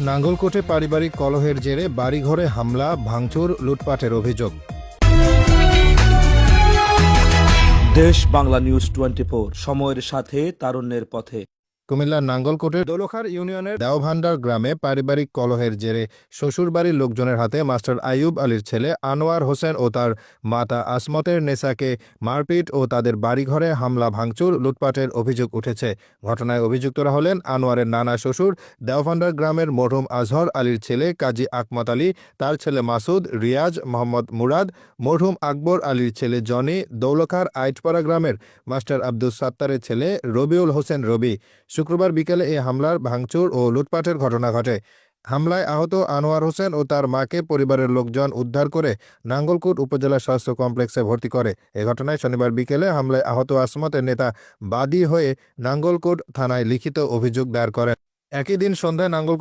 নাঙ্গলকোটে পারিবারিক কলহের জেরে বাড়িঘরে হামলা, ভাঙচুর, লুটপাটের অভিযোগ। দেশ বাংলা নিউজ টোয়েন্টি সময়ের সাথে, তারুণ্যের পথে। কুমিল্লার নাঙ্গলকোটের দোলখার ইউনিয়নের দেওভান্ডার গ্রামে পারিবারিক কলহের জেরে শ্বশুরবাড়ির লোকজনের হাতে মাস্টার আইয়ুব আলীর ছেলে আনোয়ার হোসেন ও তার মাতা আসমতের নেসাকে মারপিট ও তাদের বাড়িঘরে হামলা ভাঙচুর লুটপাটের অভিযোগ উঠেছে। ঘটনায় অভিযুক্তরা হলেন আনোয়ারের নানা শ্বশুর দেওভান্ডার গ্রামের মরহুম আজহর আলীর ছেলে কাজী আকমত আলী তার ছেলে মাসুদ রিয়াজ মোহাম্মদ মুরাদ মরহুম আকবর আলীর ছেলে জনি দৌলখার আইটপাড়া গ্রামের মাস্টার আব্দুস সাত্তারের ছেলে রবিউল হোসেন রবি। শুক্রবার বিকেলে এই হামলার ভাঙচুর ও লুটপাটের ঘটনা ঘটে। হামলায় আহত আনোয়ার হোসেন ও তার মাকে পরিবারের লোকজন উদ্ধার করে নাঙ্গলকোট উপজেলা স্বাস্থ্য কমপ্লেক্সে ভর্তি করে। এ ঘটনায় শনিবার বিকেলে হামলায় আহত আসমতের নেতা বাদী হয়ে নাঙ্গলকোট থানায় লিখিত অভিযোগ দায়ের করেন। একই দিন সন্ধ্যায় নাঙ্গলকোট